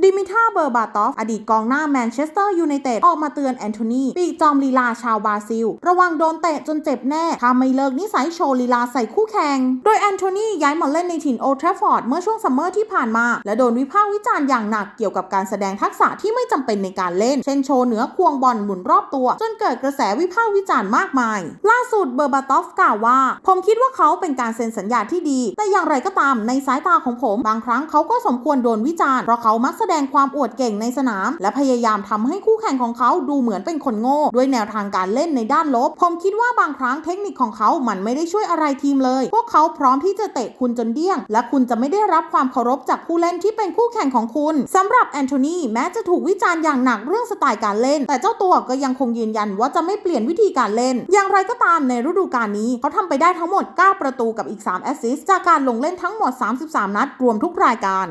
ดิมิท่าเบอร์บาตอฟ อดีตกองหน้าแมนเชสเตอร์ยูไนเต็ดออกมาเตือนแอนโทนีปีกจอมลีลาชาวบราซิล ระวังโดนเตะจนเจ็บแน่ ถ้าไม่เลิกนิสัยโชว์ลีลาใส่คู่แข่ง โดยแอนโทนีย้ายมาเล่นในถิ่นโอทรฟฟอร์ดเมื่อช่วงซัมเมอร์ที่ผ่านมา และโดนวิพากษ์วิจารณ์อย่างหนักเกี่ยวกับการแสดงทักษะที่ไม่จำเป็นในการเล่น เช่นโชว์เหนือควงบอลหมุนรอบตัว จนเกิดกระแสวิพากษ์วิจารณ์มากมาย ล่าสุดเบอร์บาตอฟกล่าวว่า ผมคิดว่าเขาเป็นการเซ็นสัญญาที่ดี แต่อย่างไรก็ตามในสายตาของผม บางครั้งเขาก็สมควรโดนวิจารณ์เพราะเขามักแสดงความอวดเก่งในสนาม และพยายามทำให้คู่แข่งของเขาดูเหมือนเป็นคนโง่ ด้วยแนวทางการเล่นในด้านลบ ผมคิดว่าบางครั้งเทคนิคของเขา มันไม่ได้ช่วยอะไรทีมเลย พวกเขาพร้อมที่จะเตะคุณจนเดี้ยง และคุณจะไม่ได้รับความเคารพจากผู้เล่นที่เป็นคู่แข่งของคุณสำหรับแอนโทนีแม้จะถูกวิจารณ์อย่างหนักเรื่องสไตล์การเล่น แต่เจ้าตัวก็ยังคงยืนยันว่าจะไม่เปลี่ยนวิธีการเล่น อย่างไรก็ตามในฤดูกาลนี้ เขาทำไปได้ทั้งหมด 9 ประตูกับอีก 3 แอสซิสต์จากการลงเล่นทั้งหมด 33 นัดรวมทุกรายการ